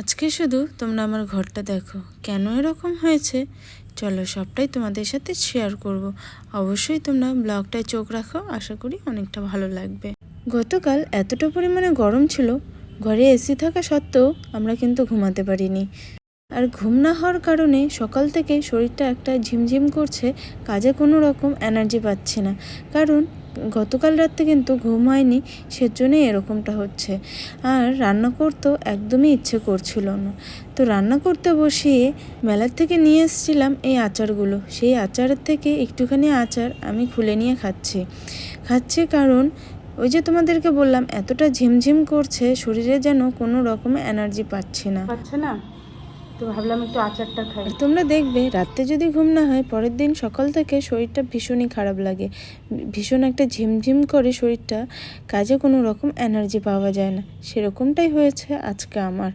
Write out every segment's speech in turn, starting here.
আজকে শুধু তোমরা আমার ঘরটা দেখো। কেন এরকম হয়েছে? চলো সবটাই তোমাদের সাথে শেয়ার করব। অবশ্যই তোমরা ব্লগটায় চোখ রাখো, আশা করি অনেকটা ভালো লাগবে। গতকাল এতটা পরিমাণে গরম ছিল, ঘরে এসি থাকা সত্ত্বেও আমরা কিন্তু ঘুমাতে পারিনি। আর ঘুম না হওয়ার কারণে সকাল থেকে শরীরটা একটা ঝিমঝিম করছে, কাজে কোনো রকম এনার্জি পাচ্ছি না। কারণ গতকাল রাতে কিন্তু ঘুম হয়নি সেজন্যই এরকমটা হচ্ছে। আর রান্না করতেও একদমই ইচ্ছে করছিল না। তো রান্না করতে বসিয়ে মেলার থেকে নিয়ে এসেছিলাম এই আচারগুলো। সেই আচারের থেকে একটুখানি আচার আমি খুলে নিয়ে খাচ্ছি। খাচ্ছি কারণ ওই যে তোমাদেরকে বললাম, এতটা ঝিমঝিম করছে, শরীরে যেন কোনো রকম এনার্জি পাচ্ছি না। পাচ্ছে না? তো ভাবলাম একটু আচারটা খাই। তোমরা দেখবে রাতে যদি ঘুম না হয়, পরের দিন সকাল থেকে শরীরটা ভীষণই খারাপ লাগে। ভীষণ একটা ঝিমঝিম করে শরীরটা, কাজে কোনো রকম এনার্জি পাওয়া যায় না। সেরকমটাই হয়েছে আজকে আমার।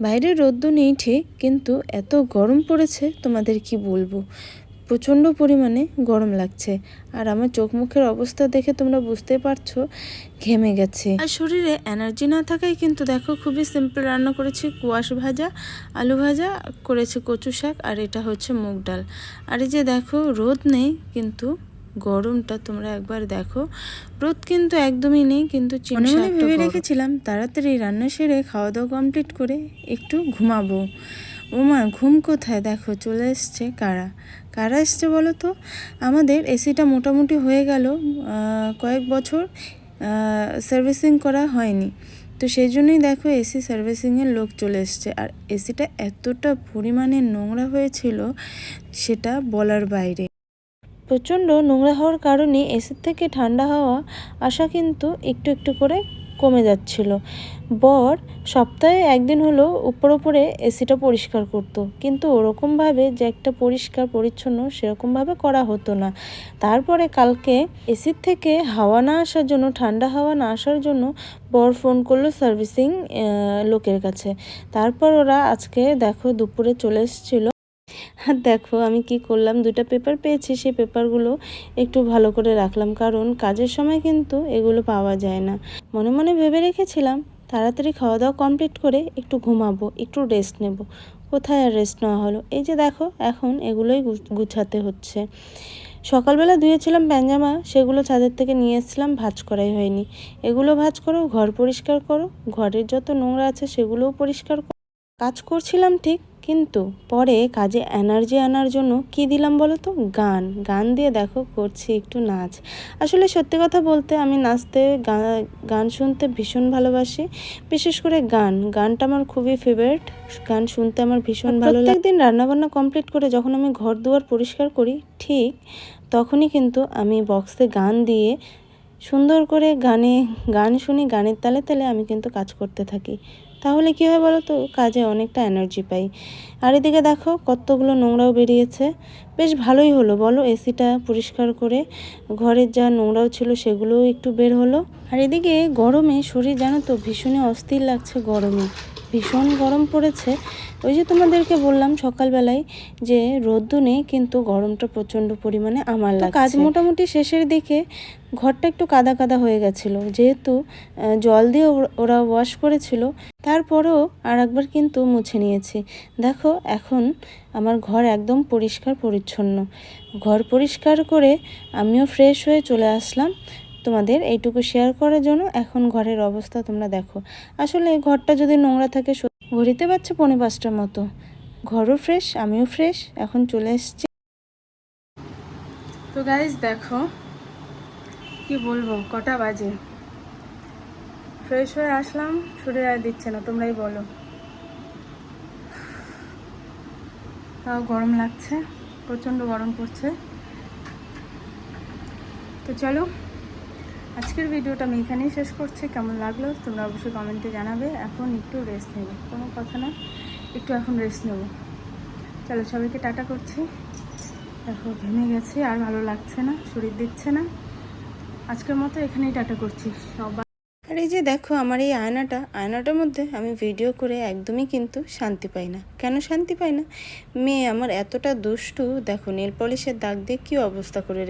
বাইরে রোদ্দু নেই ঠিক, কিন্তু এত গরম পড়েছে, তোমাদের কি বলব? প্রচণ্ড পরিমাণে গরম লাগছে। আর আমার চোখ মুখের অবস্থা দেখে তোমরা বুঝতে পারছ ঘেমে গেছে। আর শরীরে এনার্জি না থাকায় কিন্তু দেখো খুবই সিম্পল রান্না করেছি কুয়াশ ভাজা আলু ভাজা করেছি কচু শাক আর এটা হচ্ছে মুগ ডাল। আর এই যে দেখো রোদ নেই কিন্তু গরমটা তোমরা একবার দেখো। রোদ কিন্তু একদমই নেই কিন্তু ভেবে রেখেছিলাম তাড়াতাড়ি রান্না সেরে খাওয়া দাওয়া কমপ্লিট করে একটু ঘুমাবো। ওমা, ঘুম কোথায়? দেখো, চলে এসছে কারা? কারা এসছে বলো তো? আমাদের এসিটা মোটামুটি হয়ে গেল কয়েক বছর সার্ভিসিং করা হয়নি। তো সেই জন্যই দেখো এসি সার্ভিসিংয়ের লোক চলে এসছে। আর এসিটা এতটা পরিমাণে নোংরা হয়েছিল, সেটা বলার বাইরে। প্রচণ্ড নোংরা হওয়ার কারণে এসির থেকে ঠান্ডা হাওয়া আসা কিন্তু একটু একটু করে কমে যাচ্ছিল। বর সপ্তাহে একদিন হলো উপর উপরে এসিটা পরিষ্কার করতো। কিন্তু ওরকমভাবে যে একটা পরিষ্কার, পরিচ্ছন্ন সেরকমভাবে করা হতো না। তারপরে কালকে এসির থেকে হাওয়া না আসার জন্য, ঠান্ডা হাওয়া না আসার জন্য বর ফোন করল সার্ভিসিং লোকের কাছে। তারপর ওরা আজকে দেখো দুপুরে চলে এসেছিল। আর দেখো, আমি কি করলাম? দুটা পেপার পেয়েছি, সেই পেপারগুলো একটু ভালো করে রাখলাম। কারণ কাজের সময় কিন্তু এগুলো পাওয়া যায় না। মনে মনে ভেবে রেখেছিলাম, তাড়াতাড়ি খাওয়া দাওয়া কমপ্লিট করে একটু ঘুমাবো, একটু রেস্ট নেব। কোথায় আর রেস্ট নেওয়া হলো? এই যে দেখো, এখন এগুলোই গুছাতে হচ্ছে। সকালবেলা ধুয়েছিলাম প্যাঞ্জামা সেগুলো ছাদের থেকে নিয়ে এসেছিলাম, ভাজ করাই হয়নি। এগুলো ভাজ করো, ঘর পরিষ্কার করো, ঘরের যত নোংরা আছে সেগুলোও পরিষ্কার করো কাজ করছিলাম ঠিক কিন্তু পরে কাজে এনার্জি আনার জন্য কি দিলাম বলো তো গান। গান দিয়ে দেখো, করছি একটু নাচ। আসলে সত্যি কথা বলতে আমি নাচতে গান শুনতে ভীষণ ভালোবাসি। বিশেষ করে গান। গানটা আমার খুবই ফেভারিট গান শুনতে আমার ভীষণ ভালো লাগে। একদিন রান্নাবান্না কমপ্লিট করে যখন আমি ঘর দুয়ার পরিষ্কার করি, ঠিক তখনই কিন্তু আমি বক্সে গান দিয়ে সুন্দর করে গানে, গান শুনি, গানের তালে তালে আমি কিন্তু কাজ করতে থাকি। তাহলে কী হয় বলো তো কাজে অনেকটা এনার্জি পাই। আর এদিকে দেখো, কতগুলো নোংরাও বেরিয়েছে। বেশ ভালোই হলো, বলো? এসিটা পরিষ্কার করে, ঘরের যা নোংরাও ছিল সেগুলোও একটু বের হলো। আর এদিকে গরমে শরীর জানো তো ভীষণই অস্থির লাগছে গরমে। ভীষণ গরম পড়েছে। ওই যে তোমাদেরকে বললাম সকালবেলায় যে রোদ্দু নেই কিন্তু গরমটা প্রচণ্ড পরিমাণে আমার লাগে কাজ মোটামুটি শেষের দিকে ঘরটা একটু কাদা কাদা হয়ে গেছিল। যেহেতু জল দিয়ে ওরা ওয়াশ করেছিল তারপরেও আর একবার কিন্তু মুছে নিয়েছি। দেখো এখন আমার ঘর একদম পরিষ্কার পরিচ্ছন্ন। ঘর পরিষ্কার করে আমিও ফ্রেশ হয়ে চলে আসলাম। তোমাদের এইটুকু শেয়ার করার জন্য এখন ঘরের অবস্থা তোমরা দেখো। আসলে এই ঘরটা যদি নোংরা থাকে ঘড়িতে পারছে পৌনে পাঁচটার মতো। ঘরও ফ্রেশ আমিও ফ্রেশ এখন চলে এসছি। তো গাইজ দেখো, কি বলব, কটা বাজে। ফ্রেশ হয়ে আসলাম শরীর আর দিচ্ছে না, তোমরাই বলো। তাও গরম লাগছে, প্রচণ্ড গরম পড়ছে। তো চলো আজকের ভিডিওটা আমি এখানেই শেষ করছি। কেমন লাগল তোমরা অবশ্যই কমেন্টে জানাবে। এখন একটু রেস্ট নেবে। কোনো কথা না, একটু এখন রেস্ট নেব। চলো, সবাইকে টাটা করছি। দেখো ঘেমে গেছে, আর ভালো লাগছে না, শরীর দিচ্ছে না। আজকের মতো এখানেই টাটা করছি। সবাই আর এই যে দেখো, আমার এই আয়নাটা, আয়নাটার মধ্যে আমি ভিডিও করে একদমই কিন্তু শান্তি পাই না। কেন শান্তি পাই না? মেয়ে আমার এতটা দুষ্টু। দেখো নেল পলিশের দাগ দিয়ে কী অবস্থা করে